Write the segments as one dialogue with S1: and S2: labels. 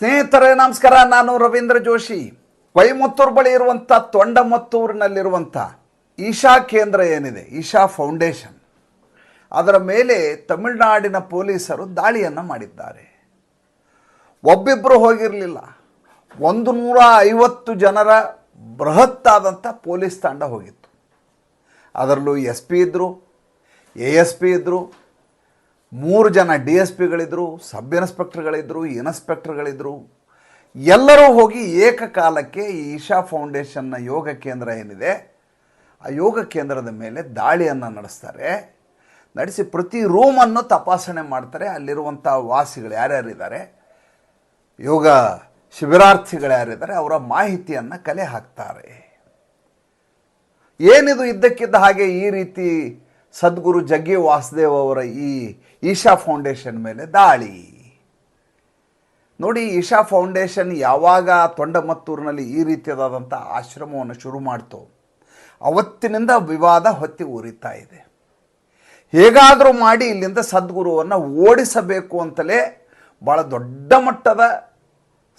S1: ಸ್ನೇಹಿತರೇ, ನಮಸ್ಕಾರ. ನಾನು ರವೀಂದ್ರ ಜೋಶಿ. ಕೊಯಮತ್ತೂರು ಬಳಿ ಇರುವಂಥ ತೊಂಡಮತ್ತೂರಿನಲ್ಲಿರುವಂಥ ಈಶಾ ಕೇಂದ್ರ ಏನಿದೆ? ಈಶಾ ಫೌಂಡೇಶನ್. ಅದರ ಮೇಲೆ ತಮಿಳುನಾಡಿನ ಪೊಲೀಸರು ದಾಳಿಯನ್ನು ಮಾಡಿದ್ದಾರೆ. ಒಬ್ಬಿಬ್ಬರು ಹೋಗಿರಲಿಲ್ಲ. ಒಂದು ನೂರ ಐವತ್ತು ಜನರ ಬೃಹತ್ತಾದಂಥ ಪೊಲೀಸ್ ತಂಡ ಹೋಗಿತ್ತು. ಅದರಲ್ಲೂ ಎಸ್ ಪಿ ಇದ್ದರು ಎ ಎಸ್ ಪಿ ಇದ್ದರು ಮೂರು ಜನ ಡಿ ಎಸ್ ಪಿಗಳಿದ್ರು, ಸಬ್ ಇನ್ಸ್ಪೆಕ್ಟರ್ಗಳಿದ್ದರು ಇನ್ಸ್ಪೆಕ್ಟರ್ಗಳಿದ್ದರು ಎಲ್ಲರೂ ಹೋಗಿ ಏಕಕಾಲಕ್ಕೆ ಈ ಈಶಾ ಫೌಂಡೇಶನ್ನ ಯೋಗ ಕೇಂದ್ರ ಏನಿದೆ, ಆ ಯೋಗ ಕೇಂದ್ರದ ಮೇಲೆ ದಾಳಿಯನ್ನು ನಡೆಸ್ತಾರೆ. ನಡೆಸಿ ಪ್ರತಿ ರೂಮನ್ನು ತಪಾಸಣೆ ಮಾಡ್ತಾರೆ. ಅಲ್ಲಿರುವಂಥ ವಾಸಿಗಳು ಯಾರ್ಯಾರಿದ್ದಾರೆ, ಯೋಗ ಶಿಬಿರಾರ್ಥಿಗಳು ಯಾರಿದ್ದಾರೆ, ಅವರ ಮಾಹಿತಿಯನ್ನು ಕಲೆ ಹಾಕ್ತಾರೆ. ಏನಿದು ಇದ್ದಕ್ಕಿದ್ದ ಹಾಗೆ ಈ ರೀತಿ ಸದ್ಗುರು ಜಗ್ಗಿ ವಾಸುದೇವ್ ಅವರ ಈ ಈಶಾ ಫೌಂಡೇಶನ್ ಮೇಲೆ ದಾಳಿ. ನೋಡಿ, ಈಶಾ ಫೌಂಡೇಶನ್ ಯಾವಾಗ ತೊಂಡಮತ್ತೂರಿನಲ್ಲಿ ಈ ರೀತಿಯಾದಂಥ ಆಶ್ರಮವನ್ನು ಶುರು ಮಾಡ್ತು, ಅವತ್ತಿನಿಂದ ವಿವಾದ ಹೊತ್ತಿ ಉರಿತಾ ಇದೆ. ಹೇಗಾದರೂ ಮಾಡಿ ಇಲ್ಲಿಂದ ಸದ್ಗುರುವನ್ನು ಓಡಿಸಬೇಕು ಅಂತಲೇ ಭಾಳ ದೊಡ್ಡ ಮಟ್ಟದ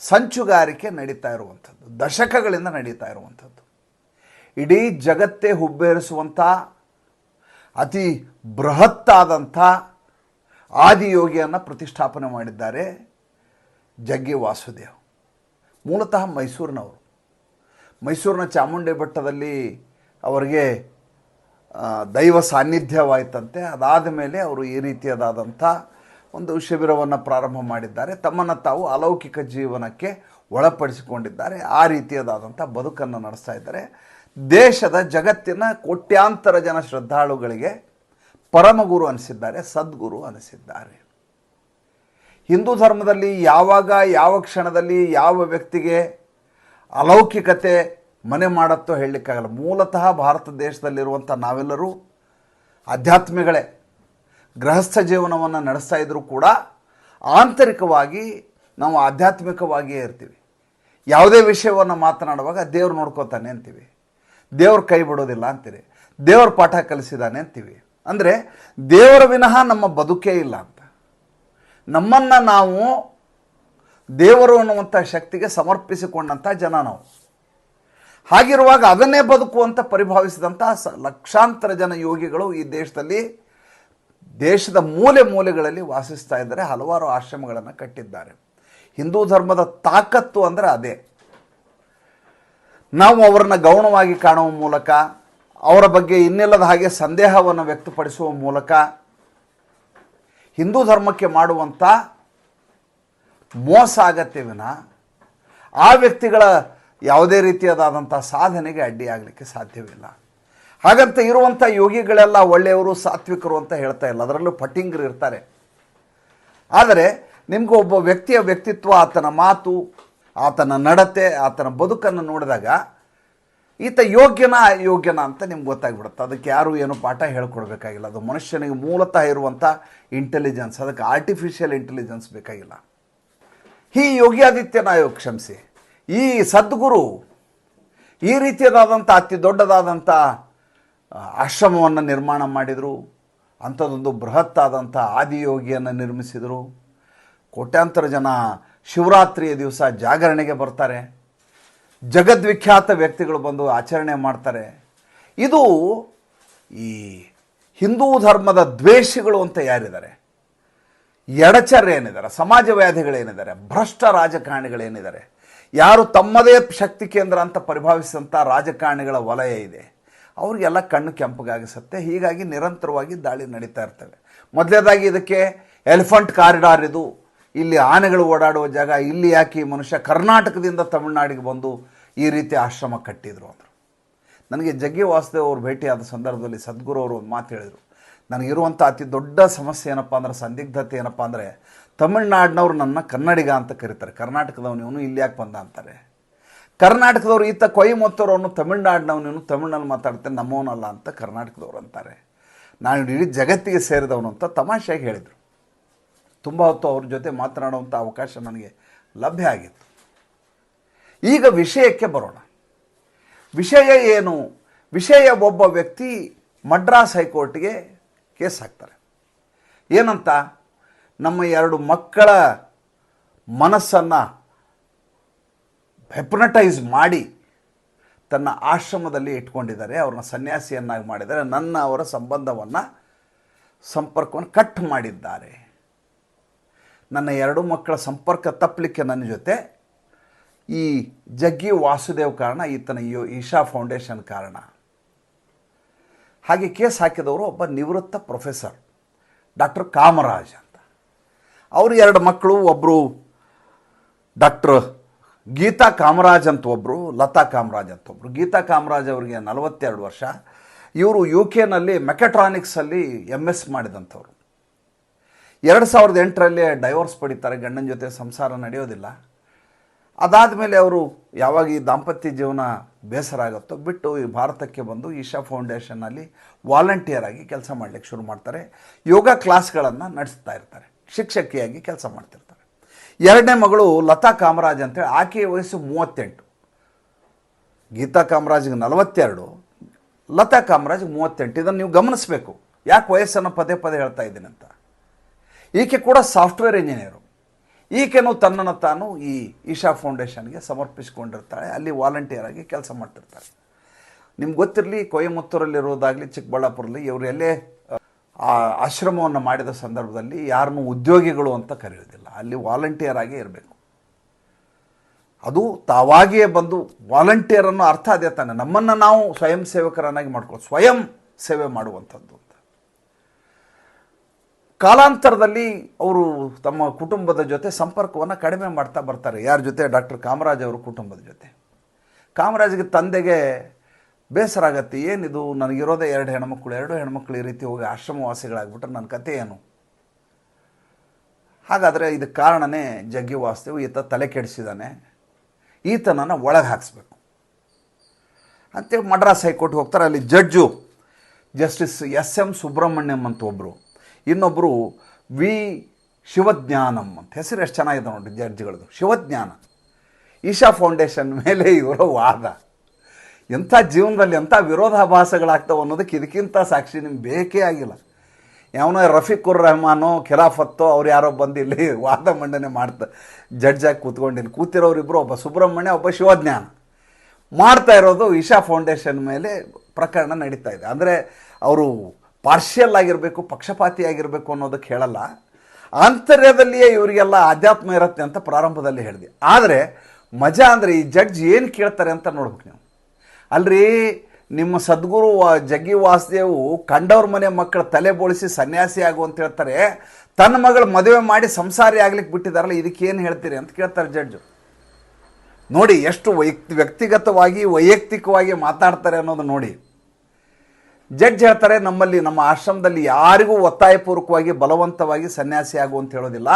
S1: ಸಂಚುಗಾರಿಕೆ ನಡೀತಾ ಇರುವಂಥದ್ದು, ದಶಕಗಳಿಂದ ನಡೀತಾ ಇರುವಂಥದ್ದು. ಇಡೀ ಜಗತ್ತೇ ಹುಬ್ಬೇರಿಸುವಂಥ ಅತಿ ಬೃಹತ್ತಾದಂಥ ಆದಿಯೋಗಿಯನ್ನು ಪ್ರತಿಷ್ಠಾಪನೆ ಮಾಡಿದ್ದಾರೆ ಜಗ್ಗಿ ವಾಸುದೇವ್. ಮೂಲತಃ ಮೈಸೂರಿನವರು. ಮೈಸೂರಿನ ಚಾಮುಂಡಿ ಬೆಟ್ಟದಲ್ಲಿ ಅವರಿಗೆ ದೈವ ಸಾನ್ನಿಧ್ಯವಾಯಿತಂತೆ. ಅದಾದ ಮೇಲೆ ಅವರು ಈ ರೀತಿಯದಾದಂಥ ಒಂದು ಶಿಬಿರವನ್ನು ಪ್ರಾರಂಭ ಮಾಡಿದ್ದಾರೆ. ತಮ್ಮನ್ನು ತಾವು ಅಲೌಕಿಕ ಜೀವನಕ್ಕೆ ಒಳಪಡಿಸಿಕೊಂಡಿದ್ದಾರೆ. ಆ ರೀತಿಯದಾದಂಥ ಬದುಕನ್ನು ನಡೆಸ್ತಾ ಇದ್ದಾರೆ. ದೇಶದ ಜಗತ್ತಿನ ಕೋಟ್ಯಾಂತರ ಜನ ಶ್ರದ್ಧಾಳುಗಳಿಗೆ ಪರಮಗುರು ಅನಿಸಿದ್ದಾರೆ, ಸದ್ಗುರು ಅನಿಸಿದ್ದಾರೆ. ಹಿಂದೂ ಧರ್ಮದಲ್ಲಿ ಯಾವಾಗ, ಯಾವ ಕ್ಷಣದಲ್ಲಿ, ಯಾವ ವ್ಯಕ್ತಿಗೆ ಅಲೌಕಿಕತೆ ಮನೆ ಮಾಡತ್ತೋ ಹೇಳಲಿಕ್ಕಾಗಲ್ಲ. ಮೂಲತಃ ಭಾರತ ದೇಶದಲ್ಲಿರುವಂಥ ನಾವೆಲ್ಲರೂ ಆಧ್ಯಾತ್ಮಿಗಳೇ ಗೃಹಸ್ಥ ಜೀವನವನ್ನು ನಡೆಸ್ತಾ ಇದ್ದರೂ ಕೂಡ ಆಂತರಿಕವಾಗಿ ನಾವು ಆಧ್ಯಾತ್ಮಿಕವಾಗಿಯೇ ಇರ್ತೀವಿ. ಯಾವುದೇ ವಿಷಯವನ್ನು ಮಾತನಾಡುವಾಗ ದೇವರು ನೋಡ್ಕೋತಾನೆ ಅಂತೀವಿ. ದೇವ್ರ ಕೈ ಬಿಡೋದಿಲ್ಲ ಅಂತೀರಿ. ದೇವ್ರ ಪಾಠ ಕಲಿಸಿದಾನೆ ಅಂತೀವಿ. ಅಂದರೆ ದೇವರ ವಿನಃ ನಮ್ಮ ಬದುಕೇ ಇಲ್ಲ ಅಂತ. ನಮ್ಮನ್ನು ನಾವು ದೇವರು ಅನ್ನುವಂಥ ಶಕ್ತಿಗೆ ಸಮರ್ಪಿಸಿಕೊಂಡಂಥ ಜನ ನಾವು. ಹಾಗಿರುವಾಗ ಅದನ್ನೇ ಬದುಕು ಅಂತ ಪರಿಭಾವಿಸಿದಂಥ ಲಕ್ಷಾಂತರ ಜನ ಯೋಗಿಗಳು ಈ ದೇಶದಲ್ಲಿ ದೇಶದ ಮೂಲೆ ಮೂಲೆಗಳಲ್ಲಿ ವಾಸಿಸ್ತಾ ಇದ್ದಾರೆ, ಹಲವಾರು ಆಶ್ರಮಗಳನ್ನು ಕಟ್ಟಿದ್ದಾರೆ. ಹಿಂದೂ ಧರ್ಮದ ತಾಕತ್ತು ಅಂದರೆ ಅದೇ. ನಾವು ಅವರನ್ನು ಗೌಣವಾಗಿ ಕಾಣುವ ಮೂಲಕ, ಅವರ ಬಗ್ಗೆ ಇನ್ನಿಲ್ಲದ ಹಾಗೆ ಸಂದೇಹವನ್ನು ವ್ಯಕ್ತಪಡಿಸುವ ಮೂಲಕ, ಹಿಂದೂ ಧರ್ಮಕ್ಕೆ ಮಾಡುವಂಥ ಮೋಸ ಆಗತ್ತೆ ವಿನ, ಆ ವ್ಯಕ್ತಿಗಳ ಯಾವುದೇ ರೀತಿಯಾದಂಥ ಸಾಧನೆಗೆ ಅಡ್ಡಿಯಾಗಲಿಕ್ಕೆ ಸಾಧ್ಯವಿಲ್ಲ. ಹಾಗಂತ ಇರುವಂಥ ಯೋಗಿಗಳೆಲ್ಲ ಒಳ್ಳೆಯವರು, ಸಾತ್ವಿಕರು ಅಂತ ಹೇಳ್ತಾ ಇಲ್ಲ. ಅದರಲ್ಲೂ ಪಟ್ಟಿಂಗರು ಇರ್ತಾರೆ. ಆದರೆ, ನಿಮಗೂ ಒಬ್ಬ ವ್ಯಕ್ತಿಯ ವ್ಯಕ್ತಿತ್ವ, ಆತನ ಮಾತು ಆತನ ನಡತೆ, ಆತನ ಬದುಕನ್ನು ನೋಡಿದಾಗ ಈತ ಯೋಗ್ಯನ ಅಯೋಗ್ಯನ ಅಂತ ನಿಮ್ಗೆ ಗೊತ್ತಾಗ್ಬಿಡುತ್ತೆ. ಅದಕ್ಕೆ ಯಾರು ಏನು ಪಾಠ ಹೇಳ್ಕೊಡ್ಬೇಕಾಗಿಲ್ಲ. ಅದು ಮನುಷ್ಯನಿಗೆ ಮೂಲತಃ ಇರುವಂಥ ಇಂಟೆಲಿಜೆನ್ಸ್ ಅದಕ್ಕೆ ಆರ್ಟಿಫಿಷಿಯಲ್ ಇಂಟೆಲಿಜೆನ್ಸ್ ಬೇಕಾಗಿಲ್ಲ. ಈ ಯೋಗಿ ಆದಿತ್ಯನಾಯೋಗ ಕ್ಷಮಿಸಿ. ಈ ಸದ್ಗುರು ಈ ರೀತಿಯದಾದಂಥ ಅತಿ ದೊಡ್ಡದಾದಂಥ ಆಶ್ರಮವನ್ನು ನಿರ್ಮಾಣ ಮಾಡಿದರು. ಅಂಥದ್ದೊಂದು ಬೃಹತ್ತಾದಂಥ ಆದಿಯೋಗಿಯನ್ನು ನಿರ್ಮಿಸಿದರು. ಕೋಟ್ಯಾಂತರ ಜನ ಶಿವರಾತ್ರಿಯ ದಿವಸ ಜಾಗರಣೆಗೆ ಬರ್ತಾರೆ. ಜಗದ್ವಿಖ್ಯಾತ ವ್ಯಕ್ತಿಗಳು ಬಂದು ಆಚರಣೆ ಮಾಡ್ತಾರೆ. ಇದು ಈ ಹಿಂದೂ ಧರ್ಮದ ದ್ವೇಷಿಗಳು ಅಂತ ಯಾರಿದ್ದಾರೆ? ಎಡಚರೇನಿದ್ದಾರೆ ಸಮಾಜ ವ್ಯಾಧಿಗಳೇನಿದ್ದಾರೆ ಭ್ರಷ್ಟ ರಾಜಕಾರಣಿಗಳೇನಿದ್ದಾರೆ? ಯಾರು ತಮ್ಮದೇ ಶಕ್ತಿ ಕೇಂದ್ರ ಅಂತ ಪರಿಭಾವಿಸಿದಂಥ ರಾಜಕಾರಣಿಗಳ ವಲಯ ಇದೆ. ಅವರಿಗೆಲ್ಲ ಕಣ್ಣು ಕೆಂಪಗಾಗಿಸುತ್ತೆ. ಹೀಗಾಗಿ ನಿರಂತರವಾಗಿ ದಾಳಿ ನಡೀತಾ ಇರ್ತವೆ. ಮೊದಲೇದಾಗಿ ಇದಕ್ಕೆ ಎಲಿಫೆಂಟ್ ಕಾರಿಡಾರ್ ಇದು ಇಲ್ಲಿ ಆನೆಗಳು ಓಡಾಡುವ ಜಾಗ, ಇಲ್ಲಿ ಯಾಕೆ ಮನುಷ್ಯ ಕರ್ನಾಟಕದಿಂದ ತಮಿಳುನಾಡಿಗೆ ಬಂದು ಈ ರೀತಿ ಆಶ್ರಮ ಕಟ್ಟಿದ್ರು ಅಂದರು. ನನಗೆ ಜಗ್ಗಿ ವಾಸುದೇವ್ ಅವರು ಭೇಟಿಯಾದ ಸಂದರ್ಭದಲ್ಲಿ ಸದ್ಗುರು ಅವರು ಒಂದು ಮಾತು ಹೇಳಿದರು. ನನಗಿರುವಂಥ ಅತಿ ದೊಡ್ಡ ಸಮಸ್ಯೆ ಏನಪ್ಪ ಅಂದ್ರೆ, ಸಂದಿಗ್ಧತೆ ಏನಪ್ಪ ಅಂದರೆ, ತಮಿಳ್ನಾಡಿನವ್ರು ನನ್ನ ಕನ್ನಡಿಗ ಅಂತ ಕರೀತಾರೆ. ಕರ್ನಾಟಕದವನು ಇವನು ಇಲ್ಲಿ ಯಾಕೆ ಬಂದ ಅಂತಾರೆ? ಕರ್ನಾಟಕದವರು ಈತ ಕೊಯಮತ್ತೂರು ಅವನು ತಮಿಳ್ನಾಡಿನವನು ಇವನು ತಮಿಳ್ನಲ್ಲಿ ಮಾತಾಡ್ತಾನೆ, ನಮ್ಮವನಲ್ಲ ಅಂತ ಕರ್ನಾಟಕದವ್ರು ಅಂತಾರೆ. ನಾನು ಇಡೀ ಜಗತ್ತಿಗೆ ಸೇರಿದವನು ಅಂತ ತಮಾಷೆಯಾಗಿ ಹೇಳಿದರು. ತುಂಬ ಹೊತ್ತು ಅವ್ರ ಜೊತೆ ಮಾತನಾಡುವಂಥ ಅವಕಾಶ ನನಗೆ ಲಭ್ಯ ಆಗಿತ್ತು. ಈಗ ವಿಷಯಕ್ಕೆ ಬರೋಣ. ವಿಷಯ ಏನು? ವಿಷಯ ಒಬ್ಬ ವ್ಯಕ್ತಿ ಮಡ್ರಾಸ್ ಹೈಕೋರ್ಟ್ಗೆ ಕೇಸ್ ಹಾಕ್ತಾರೆ. ಏನಂತ? ನಮ್ಮ ಎರಡು ಮಕ್ಕಳ ಮನಸ್ಸನ್ನು ಹೆಪ್ನಟೈಸ್ ಮಾಡಿ ತನ್ನ ಆಶ್ರಮದಲ್ಲಿ ಇಟ್ಕೊಂಡಿದ್ದಾರೆ. ಅವ್ರನ್ನ ಸನ್ಯಾಸಿಯನ್ನಾಗಿ ಮಾಡಿದ್ದಾರೆ. ನನ್ನ ಅವರ ಸಂಬಂಧವನ್ನು ಸಂಪರ್ಕವನ್ನು ಕಟ್ ಮಾಡಿದ್ದಾರೆ. ನನ್ನ ಎರಡು ಮಕ್ಕಳ ಸಂಪರ್ಕ ತಪ್ಪಲಿಕ್ಕೆ ನನ್ನ ಜೊತೆ. ಈ ಜಗ್ಗಿ ವಾಸುದೇವ್ ಕಾರಣ, ಈತನ ಯೋ ಈಶಾ ಫೌಂಡೇಶನ್ ಕಾರಣ. ಹಾಗೆ ಕೇಸ್ ಹಾಕಿದವರು ಒಬ್ಬ ನಿವೃತ್ತ ಪ್ರೊಫೆಸರ್, ಡಾಕ್ಟರ್ ಕಾಮರಾಜ್ ಅಂತ. ಅವರು ಎರಡು ಮಕ್ಕಳು ಒಬ್ಬರು ಡಾಕ್ಟರ್ ಗೀತಾ ಕಾಮರಾಜ್ ಅಂತ ಒಬ್ಬರು ಲತಾ ಕಾಮರಾಜ್ ಅಂತ ಒಬ್ಬರು ಗೀತಾ ಕಾಮರಾಜ್ ಅವರಿಗೆ ನಲವತ್ತೆರಡು ವರ್ಷ. ಇವರು ಯು ಕೆನಲ್ಲಿ ಮೆಕಟ್ರಾನಿಕ್ಸಲ್ಲಿ ಎಂ ಎಸ್ ಮಾಡಿದಂಥವ್ರು. ಎರಡು ಸಾವಿರದ ಎಂಟರಲ್ಲೇ ಡೈವೋರ್ಸ್ ಪಡಿತಾರೆ, ಗಂಡನ ಜೊತೆ ಸಂಸಾರ ನಡೆಯೋದಿಲ್ಲ. ಅದಾದಮೇಲೆ ಅವರು ಯಾವಾಗ ಈ ದಾಂಪತ್ಯ ಜೀವನ ಬೇಸರ ಆಗುತ್ತೋ ಬಿಟ್ಟು ಈ ಭಾರತಕ್ಕೆ ಬಂದು ಈಶಾ ಫೌಂಡೇಶನ್ನಲ್ಲಿ ವಾಲಂಟಿಯರ್ ಆಗಿ ಕೆಲಸ ಮಾಡಲಿಕ್ಕೆ ಶುರು ಮಾಡ್ತಾರೆ. ಯೋಗ ಕ್ಲಾಸ್ಗಳನ್ನು ನಡೆಸ್ತಾ ಇರ್ತಾರೆ, ಶಿಕ್ಷಕಿಯಾಗಿ ಕೆಲಸ ಮಾಡ್ತಿರ್ತಾರೆ. ಎರಡನೇ ಮಗಳು ಲತಾ ಕಾಮರಾಜ್ ಅಂತೇಳಿ, ಆಕೆಯ ವಯಸ್ಸು ಮೂವತ್ತೆಂಟು. ಗೀತಾ ಕಾಮರಾಜ್ಗೆ ನಲವತ್ತೆರಡು, ಲತಾ ಕಾಮರಾಜ್ ಮೂವತ್ತೆಂಟು. ಇದನ್ನು ನೀವು ಗಮನಿಸಬೇಕು. ಯಾಕೆ ವಯಸ್ಸನ್ನು ಪದೇ ಪದೇ ಹೇಳ್ತಾ ಇದ್ದೀನಿ ಅಂತ ಈಕೆ ಕೂಡ ಸಾಫ್ಟ್ವೇರ್ ಇಂಜಿನಿಯರು. ಈಕೆನೂ ತನ್ನನ್ನು ತಾನು ಈ ಇಶಾ ಫೌಂಡೇಶನ್ಗೆ ಸಮರ್ಪಿಸಿಕೊಂಡಿರ್ತಾಳೆ. ಅಲ್ಲಿ ವಾಲಂಟಿಯರ್ ಆಗಿ ಕೆಲಸ ಮಾಡ್ತಿರ್ತಾರೆ ನಿಮ್ಗೆ ಗೊತ್ತಿರಲಿ, ಕೊಯಮತ್ತೂರಲ್ಲಿರೋದಾಗಲಿ ಚಿಕ್ಕಬಳ್ಳಾಪುರಲ್ಲಿ ಇವರು ಎಲ್ಲೇ, ಆ, ಆಶ್ರಮವನ್ನು ಮಾಡಿದ ಸಂದರ್ಭದಲ್ಲಿ ಯಾರನ್ನೂ ಉದ್ಯೋಗಿಗಳು ಅಂತ ಕರೆಯೋದಿಲ್ಲ. ಅಲ್ಲಿ ವಾಲಂಟಿಯರ್ ಆಗಿ ಇರಬೇಕು. ಅದು ತಾವಾಗಿಯೇ ಬಂದು ವಾಲಂಟಿಯರ್ ಅನ್ನೋ ಅರ್ಥ ಅದೇ ತಾನೆ. ನಮ್ಮನ್ನು ನಾವು ಸ್ವಯಂ ಸೇವಕರನ್ನಾಗಿ ಮಾಡ್ಕೊಳ್ಳೋ ಸ್ವಯಂ ಸೇವೆ ಮಾಡುವಂಥದ್ದು. ಕಾಲಾಂತರದಲ್ಲಿ ಅವರು ತಮ್ಮ ಕುಟುಂಬದ ಜೊತೆ ಸಂಪರ್ಕವನ್ನು ಕಡಿಮೆ ಮಾಡ್ತಾ ಬರ್ತಾರೆ. ಯಾರ ಜೊತೆ? ಡಾಕ್ಟರ್ ಕಾಮರಾಜ್ ಅವರ ಕುಟುಂಬದ ಜೊತೆ. ಕಾಮರಾಜ್ಗೆ ತಂದೆಗೆ ಬೇಸರ ಆಗತ್ತೆ. ಏನಿದು? ನನಗಿರೋದೇ ಎರಡು ಹೆಣ್ಮಕ್ಳು. ಎರಡು ಹೆಣ್ಮಕ್ಳು ಈ ರೀತಿ ಹೋಗಿ ಆಶ್ರಮವಾಸಿಗಳಾಗ್ಬಿಟ್ರೆ ನನ್ನ ಕತೆ ಏನು? ಹಾಗಾದರೆ ಇದಕ್ಕೆ ಕಾರಣನೇ ಜಗ್ಗಿ ವಾಸ್ತೇವು ಈತ ತಲೆ ಕೆಡಿಸಿದಾನೆ ಈತನನ್ನು ಒಳಗೆ ಹಾಕಿಸ್ಬೇಕು. ಅಂತೇಳಿ ಮಡ್ರಾಸ್ ಹೈಕೋರ್ಟ್ಗೆ ಹೋಗ್ತಾರೆ. ಅಲ್ಲಿ judge justice S M Subramaniam ಅಂತ ಒಬ್ಬರು ಇನ್ನೊಬ್ಬರು ವಿ ಶಿವಜ್ಞಾನಂ ಅಂತ. ಹೆಸರು ಎಷ್ಟು ಚೆನ್ನಾಗಿದೆ ನೋಡಿ ಜಡ್ಜ್ಗಳದ್ದು ಶಿವಜ್ಞಾನ. ಈಶಾ ಫೌಂಡೇಶನ್ ಮೇಲೆ ಇವರ ವಾದ. ಎಂಥ ಜೀವನದಲ್ಲಿ ಎಂಥ ವಿರೋಧಾಭಾಸಗಳಾಗ್ತಾವೆ ಅನ್ನೋದಕ್ಕೆ ಇದಕ್ಕಿಂತ ಸಾಕ್ಷಿ ನಿಮ್ಗೆ ಬೇಕೇ ಆಗಿಲ್ಲ. ಯಾವನೋ ರಫೀಕುರ್ ರೆಹಮಾನೋ, ಖಿಲಾಫತ್ತೋ, ಅವ್ರು ಯಾರೋ ಬಂದು ಇಲ್ಲಿ ವಾದ ಮಂಡನೆ ಮಾಡ್ತಾ ಜಡ್ಜಾಗಿ ಕೂತ್ಕೊಂಡಿನಿ. ಕೂತಿರೋರಿಬ್ಬರು ಒಬ್ಬ ಸುಬ್ರಹ್ಮಣ್ಯ, ಒಬ್ಬ ಶಿವಜ್ಞಾನ. ಮಾಡ್ತಾ ಇರೋದು ಈಶಾ ಫೌಂಡೇಶನ್ ಮೇಲೆ ಪ್ರಕರಣ ನಡೀತಾ ಇದೆ. ಅಂದರೆ ಅವರು ಪಾರ್ಷಿಯಲ್ ಆಗಿರಬೇಕು, ಪಕ್ಷಪಾತಿ ಆಗಿರಬೇಕು ಅನ್ನೋದಕ್ಕೆ ಹೇಳಲ್ಲ. ಆಂತರ್ಯದಲ್ಲಿಯೇ ಇವರಿಗೆಲ್ಲ ಆಧ್ಯಾತ್ಮ ಇರುತ್ತೆ ಅಂತ ಪ್ರಾರಂಭದಲ್ಲಿ ಹೇಳಿದೆ. ಆದರೆ ಮಜಾ ಅಂದರೆ ಈ ಜಡ್ಜ್ ಏನು ಕೇಳ್ತಾರೆ ಅಂತ ನೋಡ್ಬೇಕು ನೀವು. ಅಲ್ರಿ, ನಿಮ್ಮ ಸದ್ಗುರು ಜಗ್ಗಿ ವಾಸುದೇವು ಕಂಡವ್ರ ಮನೆ ಮಕ್ಕಳ ತಲೆ ಬೋಳಿಸಿ ಸನ್ಯಾಸಿ ಆಗು ಅಂತ ಹೇಳ್ತಾರೆ. ತನ್ನ ಮಗಳ ಮದುವೆ ಮಾಡಿ ಸಂಸಾರಿ ಆಗ್ಲಿಕ್ಕೆ ಬಿಟ್ಟಿದಾರಲ್ಲ ಇದಕ್ಕೇನು ಹೇಳ್ತೀರಿ ಅಂತ ಕೇಳ್ತಾರೆ ಜಡ್ಜು. ನೋಡಿ, ಎಷ್ಟು ವೈಯಕ್ತಿ, ವ್ಯಕ್ತಿಗತವಾಗಿ, ವೈಯಕ್ತಿಕವಾಗಿ ಮಾತಾಡ್ತಾರೆ ಅನ್ನೋದು ನೋಡಿ. ಜಡ್ಜ್ ಹೇಳ್ತಾರೆ, ನಮ್ಮಲ್ಲಿ, ನಮ್ಮ ಆಶ್ರಮದಲ್ಲಿ ಯಾರಿಗೂ ಒತ್ತಾಯಪೂರ್ವಕವಾಗಿ ಬಲವಂತವಾಗಿ ಸನ್ಯಾಸಿ ಆಗು ಅಂತ ಹೇಳೋದಿಲ್ಲ.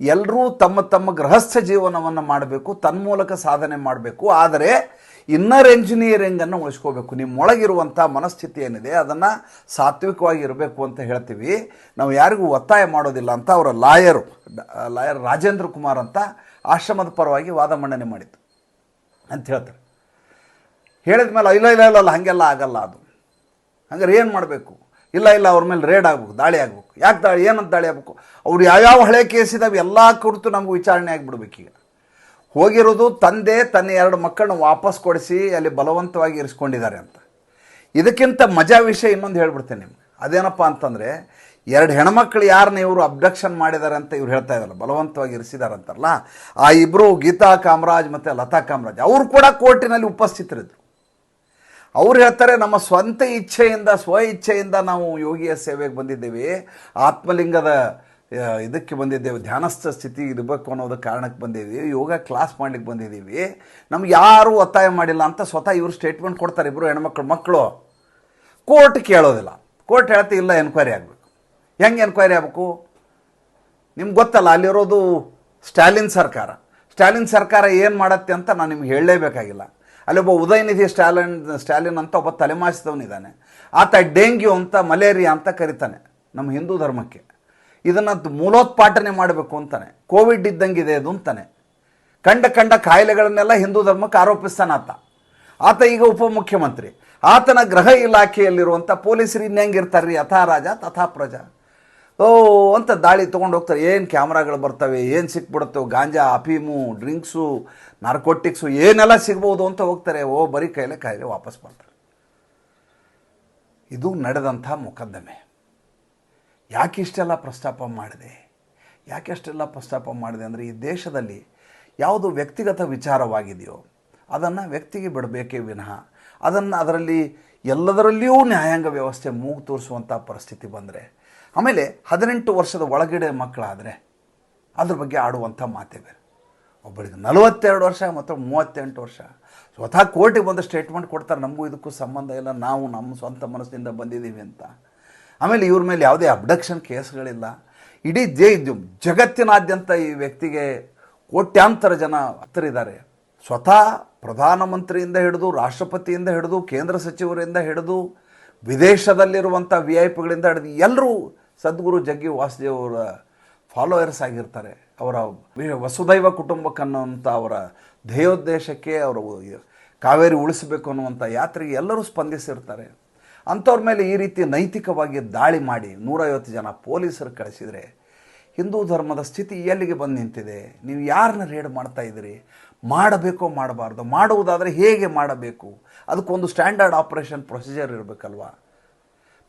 S1: ಎಲ್ಲರೂ ತಮ್ಮ ತಮ್ಮ ಗೃಹಸ್ಥ ಜೀವನವನ್ನು ಮಾಡಬೇಕು, ತನ್ಮೂಲಕ ಸಾಧನೆ ಮಾಡಬೇಕು. ಆದರೆ ಇನ್ನರ್ ಎಂಜಿನಿಯರಿಂಗನ್ನು ಉಳಿಸ್ಕೋಬೇಕು. ನಿಮ್ಮೊಳಗಿರುವಂಥ ಮನಸ್ಥಿತಿ ಏನಿದೆ, ಅದನ್ನು ಸಾತ್ವಿಕವಾಗಿ ಇರಬೇಕು ಅಂತ ಹೇಳ್ತೀವಿ. ನಾವು ಯಾರಿಗೂ ಒತ್ತಾಯ ಮಾಡೋದಿಲ್ಲ ಅಂತ ಅವರ ಲಾಯರು, ಲಾಯರ್ ರಾಜೇಂದ್ರ ಕುಮಾರ್ ಅಂತ ಆಶ್ರಮದ ಪರವಾಗಿ ವಾದ ಮಂಡನೆ ಮಾಡಿತ್ತು ಅಂತ ಹೇಳ್ತಾರೆ. ಹೇಳಿದ ಮೇಲೆ ಇಲ್ಲ ಇಲ್ಲ ಇಲ್ಲ ಇಲ್ಲ, ಹಾಗೆಲ್ಲ ಆಗಲ್ಲ ಅದು. ಹಂಗಾರೆ ಏನು ಮಾಡಬೇಕು? ಇಲ್ಲ ಇಲ್ಲ, ಅವ್ರ ಮೇಲೆ ರೇಡ್ ಆಗಬೇಕು, ದಾಳಿ ಆಗಬೇಕು. ಯಾಕೆ ದಾಳಿ? ಏನಂತ ದಾಳಿ ಆಗಬೇಕು? ಅವ್ರು ಯಾವ್ಯಾವ ಹಳೆ ಕೇಸ್ ಇದಾವೆ, ಎಲ್ಲ ಕುರಿತು ನಮ್ಗೆ ವಿಚಾರಣೆ ಆಗಿಬಿಡ್ಬೇಕೀಗ ಹೋಗಿರೋದು ತಂದೆ, ತನ್ನ ಎರಡು ಮಕ್ಕಳನ್ನ ವಾಪಸ್ ಕೊಡಿಸಿ ಅಲ್ಲಿ ಬಲವಂತವಾಗಿ ಇರಿಸ್ಕೊಂಡಿದ್ದಾರೆ ಅಂತ. ಇದಕ್ಕಿಂತ ಮಜಾ ವಿಷಯ ಇನ್ನೊಂದು ಹೇಳ್ಬಿಡ್ತೇನೆ ನಿಮ್ಗೆ. ಅದೇನಪ್ಪ ಅಂತಂದರೆ, ಎರಡು ಹೆಣ್ಮಕ್ಳು ಯಾರನ್ನ ಇವರು ಅಬ್ಡಕ್ಷನ್ ಮಾಡಿದ್ದಾರೆ ಅಂತ ಇವ್ರು ಹೇಳ್ತಾ ಇದ್ದಾರಲ್ಲ, ಬಲವಂತವಾಗಿ ಇರಿಸಿದ್ದಾರೆ ಅಂತಾರಲ್ಲ, ಆ ಇಬ್ಬರು ಗೀತಾ ಕಾಮರಾಜ್ ಮತ್ತು ಲತಾ ಕಾಮರಾಜ್, ಅವರು ಕೂಡ ಕೋರ್ಟಿನಲ್ಲಿ ಉಪಸ್ಥಿತರಿದ್ದರು ಅವ್ರು ಹೇಳ್ತಾರೆ, ನಮ್ಮ ಸ್ವಂತ ಇಚ್ಛೆಯಿಂದ, ಸ್ವ ಇಚ್ಛೆಯಿಂದ ನಾವು ಯೋಗಿಯ ಸೇವೆಗೆ ಬಂದಿದ್ದೇವೆ. ಆತ್ಮಲಿಂಗದ ಇದಕ್ಕೆ ಬಂದಿದ್ದೇವೆ. ಧ್ಯಾನಸ್ಥ ಸ್ಥಿತಿ ಇರಬೇಕು ಅನ್ನೋದು ಕಾರಣಕ್ಕೆ ಬಂದಿದ್ದೀವಿ. ಯೋಗ ಕ್ಲಾಸ್ ಮಾಡ್ಲಿಕ್ಕೆ ಬಂದಿದ್ದೀವಿ. ನಮ್ಗೆ ಯಾರೂ ಒತ್ತಾಯ ಮಾಡಿಲ್ಲ ಅಂತ ಸ್ವತಃ ಇವರು ಸ್ಟೇಟ್ಮೆಂಟ್ ಕೊಡ್ತಾರೆ ಇಬ್ಬರು ಹೆಣ್ಮಕ್ಳು, ಮಕ್ಕಳು. ಕೋರ್ಟ್ ಕೇಳೋದಿಲ್ಲ. ಕೋರ್ಟ್ ಹೇಳ್ತಿ, ಇಲ್ಲ ಎನ್ಕ್ವೈರಿ ಆಗಬೇಕು. ಹೆಂಗೆ ಎನ್ಕ್ವೈರಿ ಆಗಬೇಕು? ನಿಮ್ಗೆ ಗೊತ್ತಲ್ಲ, ಅಲ್ಲಿರೋದು ಸ್ಟಾಲಿನ್ ಸರ್ಕಾರ. ಸ್ಟಾಲಿನ್ ಸರ್ಕಾರ ಏನು ಮಾಡತ್ತೆ ಅಂತ ನಾನು ನಿಮ್ಗೆ ಹೇಳಲೇಬೇಕಾಗಿಲ್ಲ. ಅಲ್ಲೊಬ್ಬ ಉದಯನಿಧಿ ಸ್ಟಾಲಿನ್ ಸ್ಟಾಲಿನ್ ಅಂತ ಒಬ್ಬ ತಲೆಮಾಸಿದವನಿದ್ದಾನೆ. ಆತ ಡೆಂಗ್ಯೂ ಅಂತ, ಮಲೇರಿಯಾ ಅಂತ ಕರಿತಾನೆ ನಮ್ಮ ಹಿಂದೂ ಧರ್ಮಕ್ಕೆ. ಇದನ್ನು ಮೂಲೋತ್ಪಾಟನೆ ಮಾಡಬೇಕು ಅಂತಾನೆ. ಕೋವಿಡ್ ಇದ್ದಂಗೆ ಇದೆ ಅದು ಅಂತಾನೆ. ಕಂಡ ಕಂಡ ಕಾಯಿಲೆಗಳನ್ನೆಲ್ಲ ಹಿಂದೂ ಧರ್ಮಕ್ಕೆ ಆರೋಪಿಸ್ತಾನೆ ಆತ. ಆತ ಈಗ ಉಪಮುಖ್ಯಮಂತ್ರಿ. ಆತನ ಗೃಹ ಇಲಾಖೆಯಲ್ಲಿರುವಂಥ ಪೊಲೀಸರು ಇನ್ನೆಂಗಿರ್ತಾರೆ ರೀ ಯಥಾ ರಾಜ ತಥಾ ಪ್ರಜಾ ಓ, ಅಂತ ದಾಳಿ ತೊಗೊಂಡು ಹೋಗ್ತಾರೆ. ಏನು ಕ್ಯಾಮ್ರಾಗಳು ಬರ್ತವೆ, ಏನು ಸಿಕ್ಬಿಡುತ್ತೋ, ಗಾಂಜಾ, ಅಫೀಮು, ಡ್ರಿಂಕ್ಸು, ನಾರ್ಕೋಟಿಕ್ಸು, ಏನೆಲ್ಲ ಸಿಗ್ಬೋದು ಅಂತ ಹೋಗ್ತಾರೆ. ಓ, ಬರೀ ಕೈಲೆ ಕಾಯಿಲೆ ವಾಪಸ್ ಬರ್ತಾರೆ. ಇದು ನಡೆದಂಥ ಮೊಕದ್ದಮೆ. ಯಾಕೆ ಇಷ್ಟೆಲ್ಲ ಪ್ರಸ್ತಾಪ ಮಾಡಿದೆ? ಯಾಕೆ ಅಷ್ಟೆಲ್ಲ ಪ್ರಸ್ತಾಪ ಮಾಡಿದೆ ಅಂದರೆ ಈ ದೇಶದಲ್ಲಿ ಯಾವುದು ವ್ಯಕ್ತಿಗತ ವಿಚಾರವಾಗಿದೆಯೋ, ಅದನ್ನು ವ್ಯಕ್ತಿಗೆ ಬಿಡಬೇಕೇ ವಿನಃ, ಅದನ್ನು ಅದರಲ್ಲಿ ಎಲ್ಲದರಲ್ಲಿಯೂ ನ್ಯಾಯಾಂಗ ವ್ಯವಸ್ಥೆ ಮೂಗು ತೋರಿಸುವಂಥ ಪರಿಸ್ಥಿತಿ ಬಂದರೆ ಆಮೇಲೆ ಹದಿನೆಂಟು ವರ್ಷದ ಒಳಗಡೆ ಮಕ್ಕಳಾದರೆ ಅದ್ರ ಬಗ್ಗೆ ಆಡುವಂಥ ಮಾತೇ ಬೇರೆ. ಒಬ್ಬರಿಗೆ ನಲವತ್ತೆರಡು ವರ್ಷ ಮತ್ತು ಮೂವತ್ತೆಂಟು ವರ್ಷ. ಸ್ವತಃ ಕೋರ್ಟಿಗೆ ಬಂದು ಸ್ಟೇಟ್ಮೆಂಟ್ ಕೊಡ್ತಾರೆ, ನಮಗೂ ಇದಕ್ಕೂ ಸಂಬಂಧ ಇಲ್ಲ, ನಾವು ನಮ್ಮ ಸ್ವಂತ ಮನಸ್ಸಿನಿಂದ ಬಂದಿದ್ದೀವಿ ಅಂತ. ಆಮೇಲೆ ಇವ್ರ ಮೇಲೆ ಯಾವುದೇ ಅಬ್ಡಕ್ಷನ್ ಕೇಸ್ಗಳಿಲ್ಲ. ಇಡೀ ಜೇ ಜಗತ್ತಿನಾದ್ಯಂತ ಈ ವ್ಯಕ್ತಿಗೆ ಕೋಟ್ಯಾಂತರ ಜನ ಹತ್ತರಿದ್ದಾರೆ. ಸ್ವತಃ ಪ್ರಧಾನಮಂತ್ರಿಯಿಂದ ಹಿಡಿದು, ರಾಷ್ಟ್ರಪತಿಯಿಂದ ಹಿಡಿದು, ಕೇಂದ್ರ ಸಚಿವರಿಂದ ಹಿಡಿದು, ವಿದೇಶದಲ್ಲಿರುವಂಥ ವಿ ಐ ಪಿಗಳಿಂದ ಹಿಡಿದು ಎಲ್ಲರೂ ಸದ್ಗುರು ಜಗ್ಗಿ ವಾಸುದೇವ್ ಅವರ ಫಾಲೋಯರ್ಸ್ ಆಗಿರ್ತಾರೆ. ಅವರ ವಸುದೈವ ವಸುದೈವ ಕುಟುಂಬಕ್ಕನ್ನುವಂಥ ಅವರ ಧ್ಯೇಯೋದ್ದೇಶಕ್ಕೆ ಅವರು ಕಾವೇರಿ ಉಳಿಸಬೇಕು ಅನ್ನುವಂಥ ಯಾತ್ರೆಗೆ ಎಲ್ಲರೂ ಸ್ಪಂದಿಸಿರ್ತಾರೆ. ಅಂಥವ್ರ ಮೇಲೆ ಈ ರೀತಿ ನೈತಿಕವಾಗಿ ದಾಳಿ ಮಾಡಿ ನೂರೈವತ್ತು ಜನ ಪೊಲೀಸರು ಕಳಿಸಿದರೆ ಹಿಂದೂ ಧರ್ಮದ ಸ್ಥಿತಿ ಎಲ್ಲಿಗೆ ಬಂದು ನಿಂತಿದೆ? ನೀವು ಯಾರನ್ನ ರೇಡ್ ಮಾಡ್ತಾ ಇದ್ದೀರಿ? ಮಾಡಬೇಕೋ ಮಾಡಬಾರ್ದು? ಮಾಡುವುದಾದರೆ ಹೇಗೆ ಮಾಡಬೇಕು? ಅದಕ್ಕೊಂದು ಸ್ಟ್ಯಾಂಡರ್ಡ್ ಆಪರೇಷನ್ ಪ್ರೊಸೀಜರ್ ಇರಬೇಕಲ್ವಾ?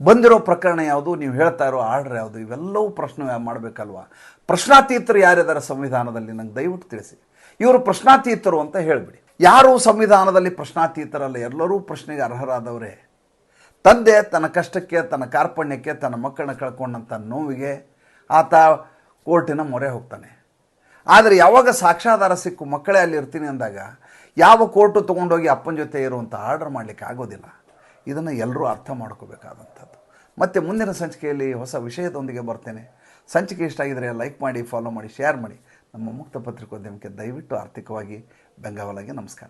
S1: ಬಂದಿರೋ ಪ್ರಕರಣ ಯಾವುದು, ನೀವು ಹೇಳ್ತಾ ಇರೋ ಆರ್ಡರ್ ಯಾವುದು, ಇವೆಲ್ಲವೂ ಪ್ರಶ್ನೆ ಮಾಡಬೇಕಲ್ವಾ? ಪ್ರಶ್ನಾತೀತರು ಯಾರಿದ್ದಾರೆ ಸಂವಿಧಾನದಲ್ಲಿ ನಂಗೆ ದಯವಿಟ್ಟು ತಿಳಿಸಿ. ಇವರು ಪ್ರಶ್ನಾತೀತರು ಅಂತ ಹೇಳಿಬಿಡಿ. ಯಾರು ಸಂವಿಧಾನದಲ್ಲಿ ಪ್ರಶ್ನಾತೀತರಲ್ಲ? ಎಲ್ಲರೂ ಪ್ರಶ್ನೆಗೆ ಅರ್ಹರಾದವರೇ. ತಂದೆ ತನ್ನ ಕಷ್ಟಕ್ಕೆ, ತನ್ನ ಕಾರ್ಪಣ್ಯಕ್ಕೆ, ತನ್ನ ಮಕ್ಕಳನ್ನ ಕಳ್ಕೊಂಡಂಥ ನೋವಿಗೆ ಆತ ಕೋರ್ಟಿನ ಮೊರೆ ಹೋಗ್ತಾನೆ. ಆದರೆ ಯಾವಾಗ ಸಾಕ್ಷಾಧಾರ ಸಿಕ್ಕು, ಮಕ್ಕಳೇ ಅಲ್ಲಿ ಇರ್ತೀನಿ ಅಂದಾಗ, ಯಾವ ಕೋರ್ಟು ತೊಗೊಂಡೋಗಿ ಅಪ್ಪನ ಜೊತೆ ಇರುವಂಥ ಆರ್ಡರ್ ಮಾಡಲಿಕ್ಕೆ ಆಗೋದಿಲ್ಲ. ಇದನ್ನು ಎಲ್ಲರೂ ಅರ್ಥ ಮಾಡ್ಕೋಬೇಕಾದಂಥದ್ದು. ಮತ್ತು ಮುಂದಿನ ಸಂಚಿಕೆಯಲ್ಲಿ ಹೊಸ ವಿಷಯದೊಂದಿಗೆ ಬರ್ತೇನೆ. ಸಂಚಿಕೆ ಇಷ್ಟ ಆಗಿದರೆ ಲೈಕ್ ಮಾಡಿ ಫಾಲೋ ಮಾಡಿ ಶೇರ್ ಮಾಡಿ. ನಮ್ಮ ಮುಕ್ತ ಪತ್ರಿಕೋದ್ಯಮಕ್ಕೆ ದಯವಿಟ್ಟು ಆರ್ಥಿಕವಾಗಿ ಬೆಂಗಾವಲಾಗಿ ನಮಸ್ಕಾರ.